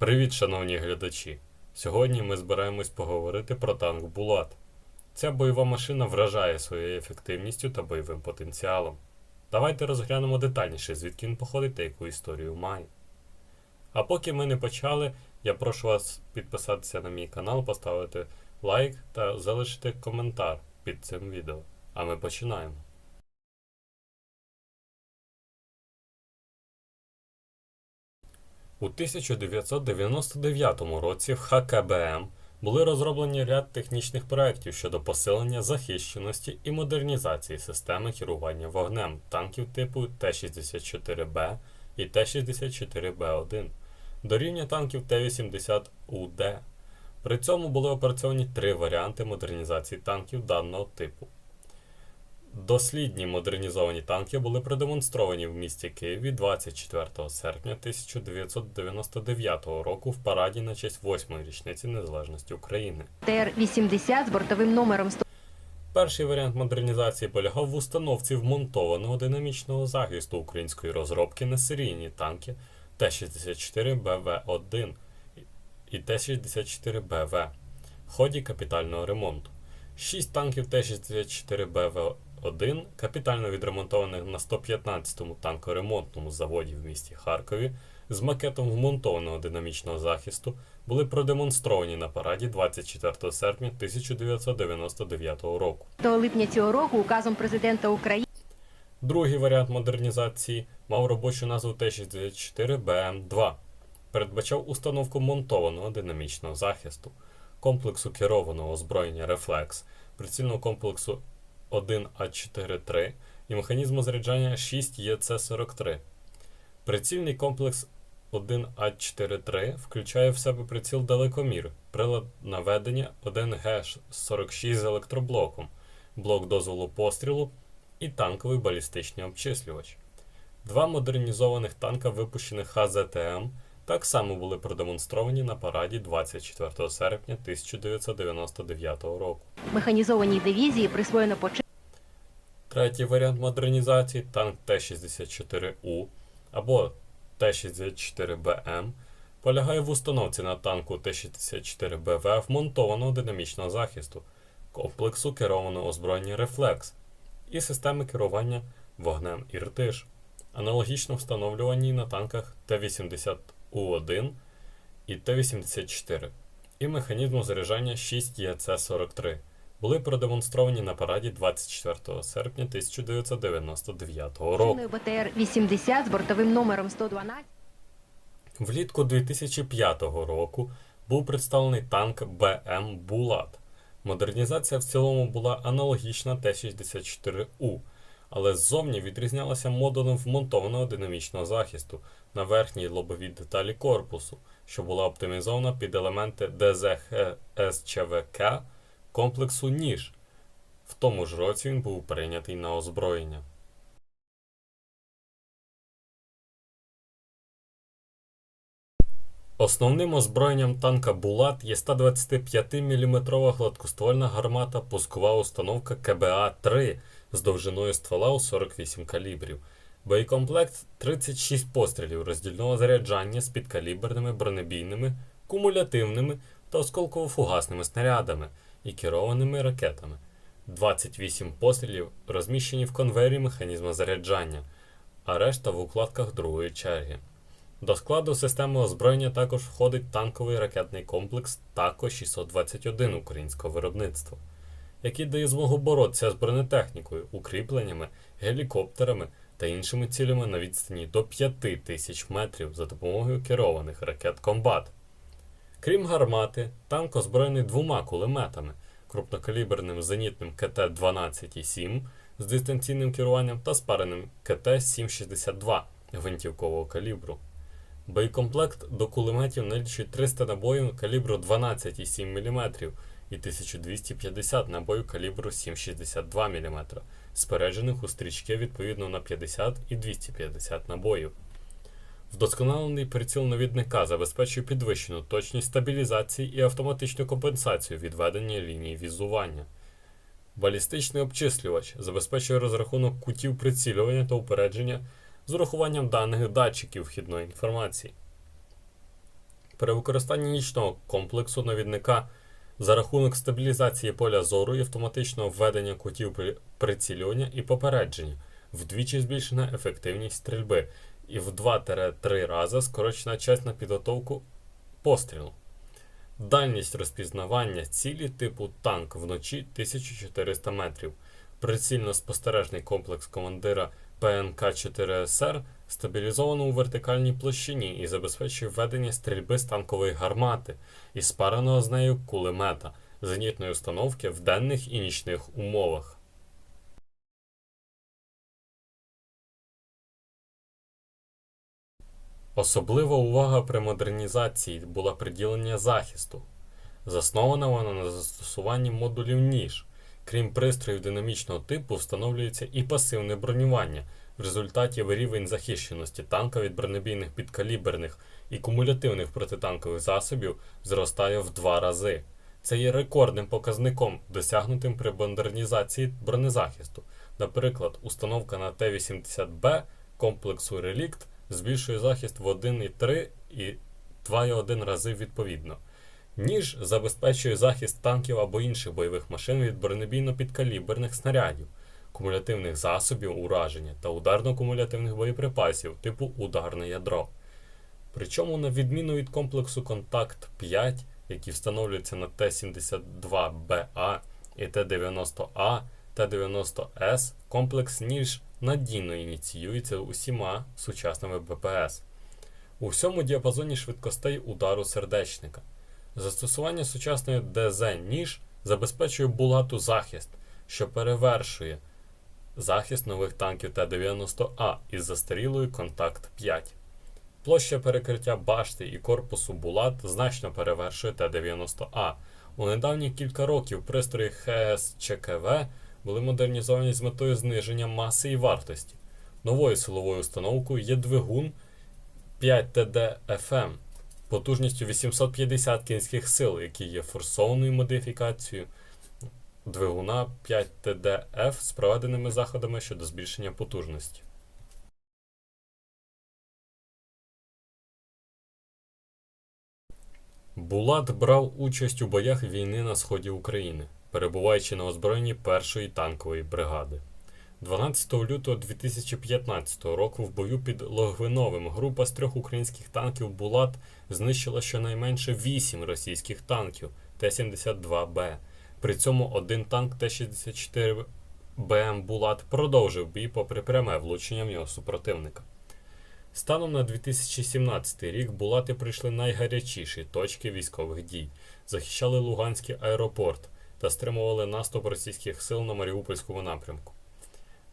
Привіт, шановні глядачі! Сьогодні ми збираємось поговорити про танк Булат. Ця бойова машина вражає своєю ефективністю та бойовим потенціалом. Давайте розглянемо детальніше, звідки він походить та яку історію має. А поки ми не почали, я прошу вас підписатися на мій канал, поставити лайк та залишити коментар під цим відео. А ми починаємо. У 1999 році в ХКБМ були розроблені ряд технічних проєктів щодо посилення захищеності і модернізації системи керування вогнем танків типу Т-64Б і Т-64Б1 до рівня танків Т-80УД. При цьому були опрацьовані три варіанти модернізації танків даного типу. Дослідні модернізовані танки були продемонстровані в місті Києві 24 серпня 1999 року в параді на честь 8-ї річниці незалежності України. ТР-80 з бортовим номером 100. Перший варіант модернізації полягав в установці вмонтованого динамічного захисту української розробки на серійні танки Т-64БВ-1 і Т-64БВ в ході капітального ремонту. Шість танків Т-64БВ-1, капітально відремонтованих на 115-му танкоремонтному заводі в місті Харкові, з макетом вмонтованого динамічного захисту, були продемонстровані на параді 24 серпня 1999 року. липня цього року указом президента України Другий варіант модернізації мав робочу назву Т-64БМ2. Передбачав установку монтованого динамічного захисту, комплексу керованого озброєння Рефлекс, прицільного комплексу 1А43 і механізму заряджання 6ЄЦ43. Прицільний комплекс 1А43 включає в себе приціл далекомір, прилад наведення 1Г46 з електроблоком, блок дозволу пострілу і танковий балістичний обчислювач. Два модернізованих танка, випущених ХЗТМ, так само були продемонстровані на параді 24 серпня 1999 року. механізованій дивізії присвоєно почин Третій варіант модернізації танк Т-64У або Т-64БМ полягає в установці на танку Т-64БВ вмонтованого динамічного захисту, комплексу керованого озброєння Рефлекс і системи керування вогнем Іртиш, аналогічно встановлюваній на танках Т-80У1 і Т-84, і механізму заряджання 6ЄЦ-43 були продемонстровані на параді 24 серпня 1999 року. БТР-80 з бортовим номером 112 Влітку 2005 року був представлений танк БМ Булат. Модернізація в цілому була аналогічна Т-64У, але ззовні відрізнялася модулем вмонтованого динамічного захисту на верхній лобовій деталі корпусу, що була оптимізована під елементи ДЗХ-СЧВК комплексу ніж. В тому ж році він був прийнятий на озброєння. Основним озброєнням танка Булат є 125 мм гладкоствольна гармата пускова установка КБА-3 з довжиною ствола у 48 калібрів. Боєкомплект 36 пострілів роздільного заряджання з підкаліберними бронебійними, кумулятивними та осколково-фугасними снарядами і керованими ракетами. 28 пострілів розміщені в конвейері механізму заряджання, а решта в укладках другої черги. До складу системи озброєння також входить танковий ракетний комплекс ТАКО-621 українського виробництва, який дає змогу боротися з бронетехнікою, укріпленнями, гелікоптерами та іншими цілями на відстані до 5000 метрів за допомогою керованих ракет Комбат. Крім гармати, танк озброєний двома кулеметами крупнокаліберним зенітним КТ-12,7 з дистанційним керуванням та спареним КТ-762 гвинтівкового калібру. Боєкомплект до кулеметів налічує 300 набоїв калібру 12,7 мм і 1250 набоїв калібру 7,62 мм, споряджених у стрічки відповідно на 50 і 250 набоїв. Вдосконалений приціл навідника забезпечує підвищену точність стабілізації і автоматичну компенсацію відведення лінії візування. Балістичний обчислювач забезпечує розрахунок кутів прицілювання та упередження з урахуванням даних датчиків вхідної інформації. При використанні нічного комплексу навідника за рахунок стабілізації поля зору і автоматичного введення кутів прицілювання і попередження вдвічі збільшена ефективність стрільби і в 2-3 рази скорочена час на підготовку пострілу. Дальність розпізнавання цілі типу танк вночі 1400 метрів. Прицільно-спостережний комплекс командира ПНК-4СР стабілізовано у вертикальній площині і забезпечує ведення стрільби з танкової гармати і спареного з нею кулемета зенітної установки в денних і нічних умовах. Особлива увага при модернізації була приділення захисту. Заснована вона на застосуванні модулів ніж. Крім пристроїв динамічного типу, встановлюється і пасивне бронювання. В результаті рівень захищеності танка від бронебійних підкаліберних і кумулятивних протитанкових засобів зростає в два рази. Це є рекордним показником, досягнутим при модернізації бронезахисту. Наприклад, установка на Т-80Б комплексу Релікт збільшує захист в 1,3 і 2,1 рази відповідно. Ніж забезпечує захист танків або інших бойових машин від бронебійно-підкаліберних снарядів, кумулятивних засобів ураження та ударно-кумулятивних боєприпасів типу ударне ядро. Причому, на відміну від комплексу Контакт 5, який встановлюється на Т-72БА і Т-90А, Т-90С, комплекс ніж надійно ініціюється усіма сучасними БПС. У всьому діапазоні швидкостей удару сердечника. Застосування сучасної ДЗ ніж забезпечує булату захист, що перевершує захист нових танків Т-90А із застарілою Контакт 5. Площа перекриття башти і корпусу Булат значно перевершує Т-90А. У недавні кілька років пристрої ХС-ЧКВ були модернізовані з метою зниження маси і вартості. Новою силовою установкою є двигун 5TD-FM потужністю 850 кінських сил, який є форсованою модифікацією двигуна 5TDF з проведеними заходами щодо збільшення потужності. Булат брав участь у боях війни на сході України, перебуваючи на озброєнні першої танкової бригади. 12 лютого 2015 року в бою під Логвиновим група з трьох українських танків Булат знищила щонайменше 8 російських танків Т-72Б. При цьому один танк Т-64 БМ Булат продовжив бій попри пряме влучення в нього супротивника. Станом на 2017 рік Булати прийшли найгарячіші точки військових дій, захищали Луганський аеропорт та стримували наступ російських сил на Маріупольському напрямку.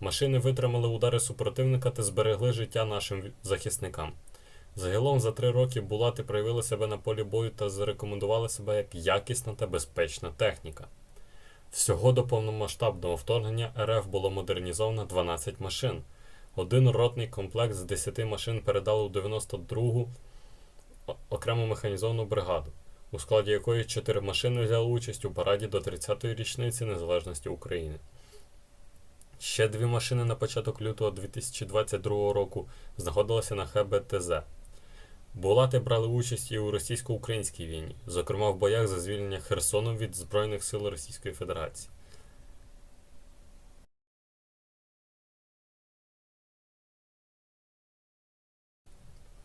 Машини витримали удари супротивника та зберегли життя нашим захисникам. Загалом за три роки Булати проявили себе на полі бою та зарекомендували себе як якісна та безпечна техніка. Всього до повномасштабного вторгнення РФ було модернізовано 12 машин. Один ротний комплект з 10 машин передали у 92-гу окрему механізовану бригаду, у складі якої 4 машини взяли участь у параді до 30-ї річниці незалежності України. Ще дві машини на початок лютого 2022 року знаходилися на ХБТЗ. Булати брали участь і у російсько-українській війні, зокрема в боях за звільнення Херсону від Збройних сил Російської Федерації.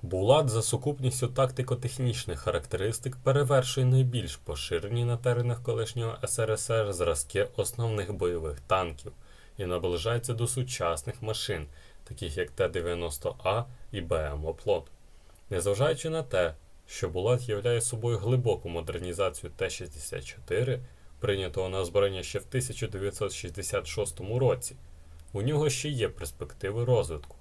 Булат за сукупністю тактико-технічних характеристик перевершує найбільш поширені на теренах колишнього СРСР зразки основних бойових танків і наближається до сучасних машин, таких як Т-90А і БМ Оплот. Незважаючи на те, що Булат являє собою глибоку модернізацію Т-64, прийнятого на озброєння ще в 1966 році, у нього ще є перспективи розвитку.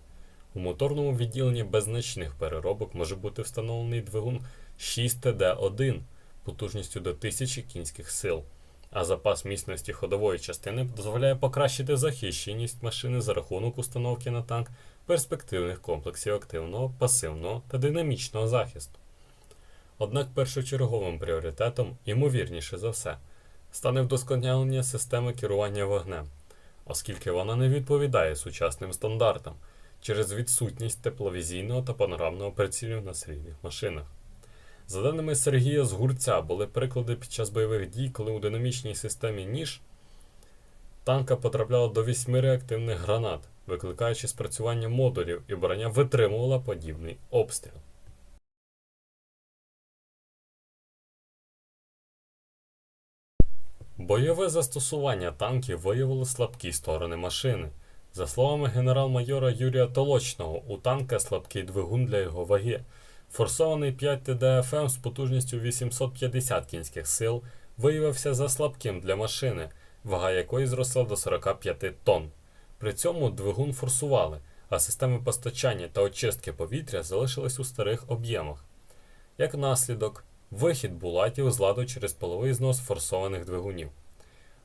У моторному відділенні без значних переробок може бути встановлений двигун 6TD1 потужністю до 1000 кінських сил, а запас міцності ходової частини дозволяє покращити захищеність машини за рахунок установки на танк перспективних комплексів активного, пасивного та динамічного захисту. Однак першочерговим пріоритетом, ймовірніше за все, стане вдосконалення системи керування вогнем, оскільки вона не відповідає сучасним стандартам через відсутність тепловізійного та панорамного прицілів на серійних машинах. За даними Сергія Згурця, були приклади під час бойових дій, коли у динамічній системі ніж танка потрапляло до 8 реактивних гранат, викликаючи спрацювання модулів, і броня витримувала подібний обстріл. Бойове застосування танків виявило слабкі сторони машини. За словами генерал-майора Юрія Толочного, у танка слабкий двигун для його ваги. Форсований 5 ТДФМ з потужністю 850 кінських сил виявився за слабким для машини, вага якої зросла до 45 тонн. При цьому двигун форсували, а системи постачання та очистки повітря залишились у старих об'ємах. Як наслідок, вихід булатів з ладу через половий знос форсованих двигунів.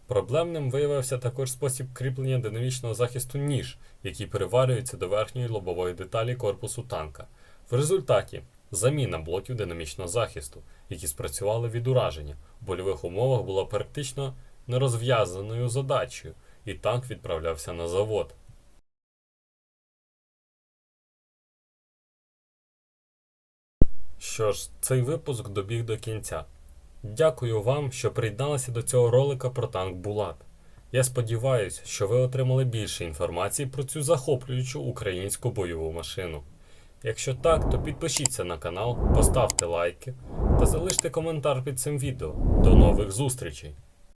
Проблемним виявився також спосіб кріплення динамічного захисту ніж, який переварюється до верхньої лобової деталі корпусу танка. В результаті заміна блоків динамічного захисту, які спрацювали від ураження, в больових умовах була практично нерозв'язаною задачею, і танк відправлявся на завод. Що ж, цей випуск добіг до кінця. Дякую вам, що приєдналися до цього ролика про танк Булат. Я сподіваюся, що ви отримали більше інформації про цю захоплюючу українську бойову машину. Якщо так, то підпишіться на канал, поставте лайки та залиште коментар під цим відео. До нових зустрічей!